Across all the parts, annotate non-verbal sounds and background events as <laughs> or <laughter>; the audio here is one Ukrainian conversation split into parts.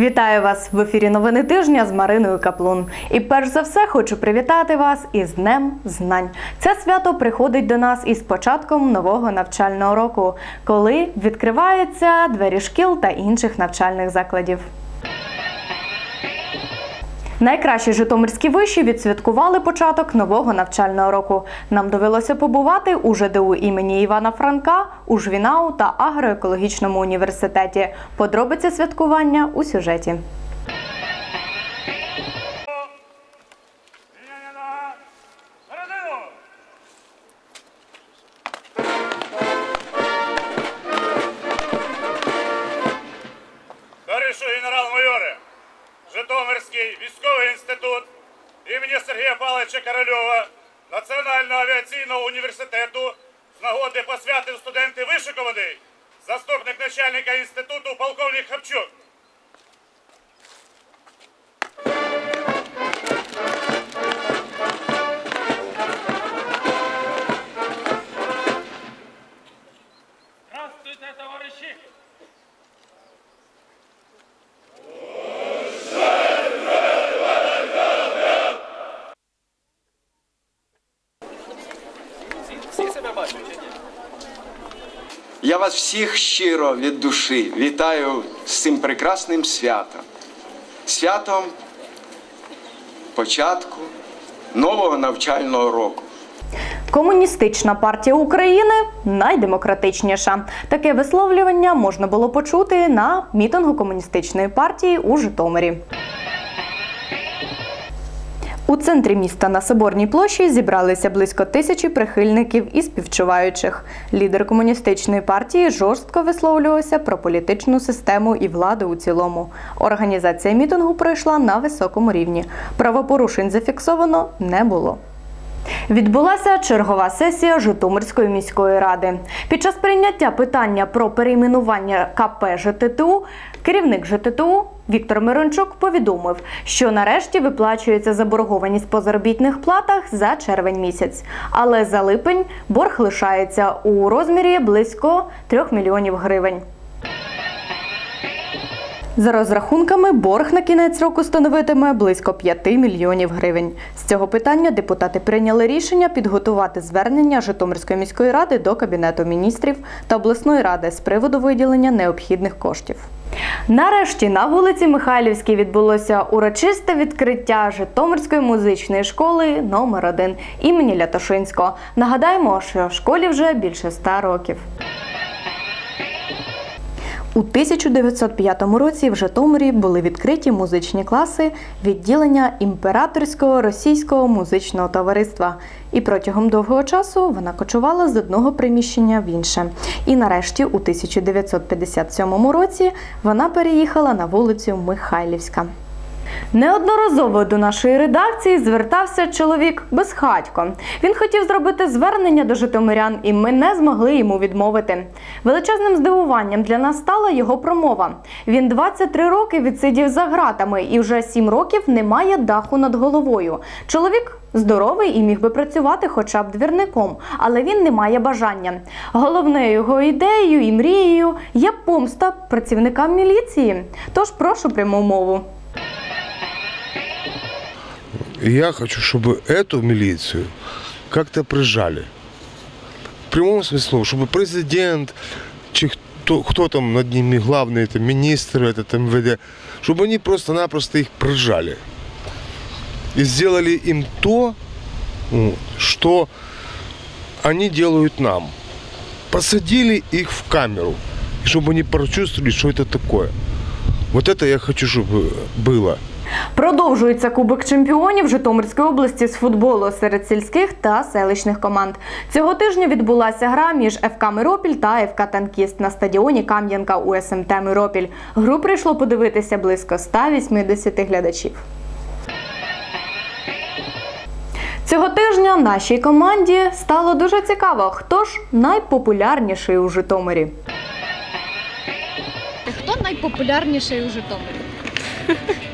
Вітаю вас в ефірі новини тижня з Мариною Каплун. І перш за все хочу привітати вас із Днем Знань. Це свято приходить до нас із початком нового навчального року, коли відкриваються двері шкіл та інших навчальних закладів. Найкращі житомирські виші відсвяткували початок нового навчального року. Нам довелося побувати у ЖДУ імені Івана Франка, у Жвінау та агроекологічному університеті. Подробиці святкування у сюжеті. Сергія Павловича Корольова Національного авіаційного університету з нагоди посвятив студенти вишикуваний заступник начальника інституту полковник Хапчук. Я вас всіх щиро від душі вітаю з цим прекрасним святом. Святом початку нового навчального року. Комуністична партія України найдемократичніша. Таке висловлювання можна було почути на мітингу комуністичної партії у Житомирі. У центрі міста на Соборній площі зібралися близько тисячі прихильників і співчуваючих. Лідер комуністичної партії жорстко висловлювався про політичну систему і владу у цілому. Організація мітингу пройшла на високому рівні. Правопорушень зафіксовано не було. Відбулася чергова сесія Житомирської міської ради. Під час прийняття питання про перейменування КП ЖТТУ керівник ЖТТУ Віктор Мирончук повідомив, що нарешті виплачується заборгованість по заробітних платах за червень місяць. Але за липень борг лишається у розмірі близько 3 мільйонів гривень. За розрахунками, борг на кінець року становитиме близько 5 мільйонів гривень. З цього питання депутати прийняли рішення підготувати звернення Житомирської міської ради до Кабінету міністрів та обласної ради з приводу виділення необхідних коштів. Нарешті на вулиці Михайлівській відбулося урочисте відкриття Житомирської музичної школи номер 1 імені Лятошинського. Нагадаємо, що школі вже більше ста років. У 1905 році в Житомирі були відкриті музичні класи відділення імператорського російського музичного товариства. І протягом довгого часу вона кочувала з одного приміщення в інше. І нарешті, у 1957 році, вона переїхала на вулицю Михайлівська. Неодноразово до нашої редакції звертався чоловік безхатько. Він хотів зробити звернення до житомирян, і ми не змогли йому відмовити. Величезним здивуванням для нас стала його промова. Він 23 роки відсидів за ґратами і вже 7 років не має даху над головою. Чоловік здоровий і міг би працювати хоча б двірником, але він не має бажання. Головною його ідеєю і мрією є помста працівникам міліції. Тож прошу пряму мову. И я хочу, чтобы эту милицию как-то прижали. В прямом смысле чтобы президент, чи кто, кто там над ними главный, это министр, это МВД, чтобы они просто-напросто их прижали. И сделали им то, что они делают нам. Посадили их в камеру, чтобы они прочувствовали, что это такое. Вот это я хочу, чтобы было. Продовжується Кубок чемпіонів Житомирської області з футболу серед сільських та селищних команд. Цього тижня відбулася гра між ФК Миропіль та ФК Танкіст на стадіоні Кам'янка у СМТ Миропіль. Гру прийшло подивитися близько 180 глядачів. Цього тижня нашій команді стало дуже цікаво, хто ж найпопулярніший у Житомирі. Хто найпопулярніший у Житомирі? <laughs>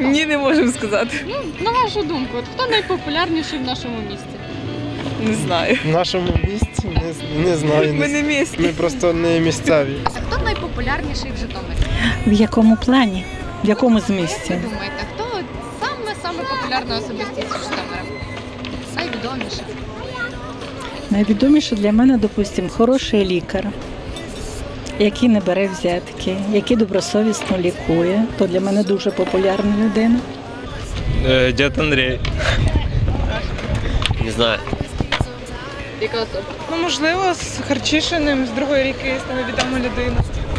Ні, не можемо сказати. Ну, на вашу думку, от хто найпопулярніший в нашому місті? Не знаю. В нашому місті не, не знаю. Ми не місні. Ми просто не місцеві. А хто найпопулярніший в Житомирі? В якому плані? В якому Як ви змісті? думаєте, хто саме саме популярна особистість в Житомира? Найвідоміша. Найвідоміше для мене, допустимо, хороший лікар, який не бере взятки, який добросовісно лікує. То для мене дуже популярна людина. Дед Андрей. Не знаю. Яка особа? Ну, можливо, з Харчишиним з другої ріки стане відома людина,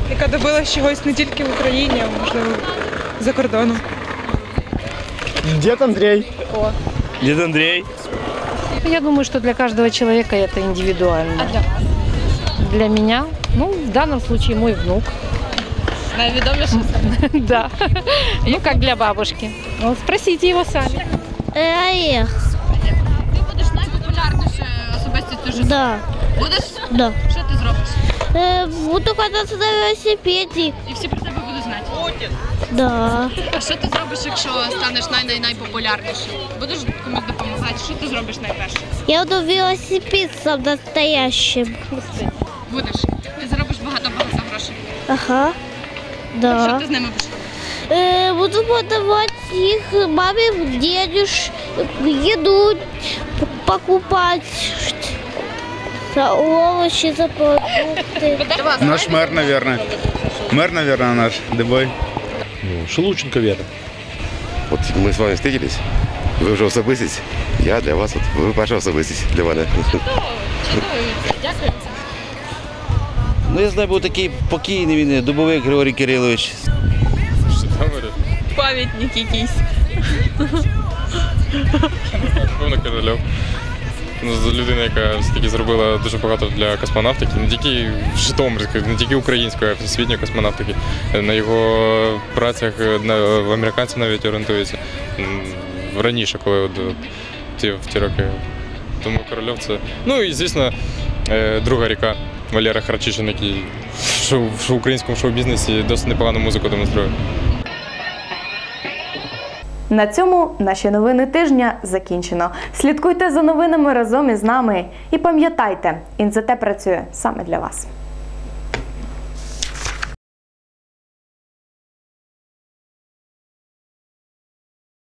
яка добилась чогось не тільки в Україні, а можливо за кордоном. Дід Андрій. Дед Андрей. Я думаю, что для каждого человека это индивидуально. А для вас? Для меня, ну, в данном случае мой внук. <laughs> Найвідоміша Да. Ну, как для бабушки. Ну, спросите его сами. Ти будеш найпопулярнішою особистістю Житомира? Да, Будеш? да. Що ти зробиш? Э, буду кататься на велосипеде. І всі про тебе будуть знати. Да. А що ти зробиш, якщо станеш най найпопулярнішим? Будеш комусь допомагати? Що ти зробиш найперше? Я буду велосипедцем настоящим. Будеш. Ага. Да. А що ти з ними будеш? Е, буду подавать их маме, дідуш, еду покупать, за овощи, за продукты. Наш мэр, наверное. Мэр, наверное, наш, Дебой. Ну, Шелученко Вера. Вот мы с вами встретились, вы уже особистись. Я для вас, вот, вы, пожалуйста, особистись для мене. Дякую. Ну, я знаю, був такий покійний він, Дубовик Григорій Кирилович. Пам'ятник якийсь. Певно Корольов. Ну, людина, яка все-таки зробила дуже багато для космонавтики, не тільки Житомирської, не тільки української, а всесвітньої космонавтики. На його працях на, в американці навіть орієнтуються. Раніше, коли от, от, ті, в ті роки. Тому Корольов це. Ну і звісно, е, друга ріка Валера Харчишин, який в українському шоу-бізнесі досить непогану музику демонструє. На цьому наші новини тижня закінчено. Слідкуйте за новинами разом із нами і пам'ятайте, інзете працює саме для вас.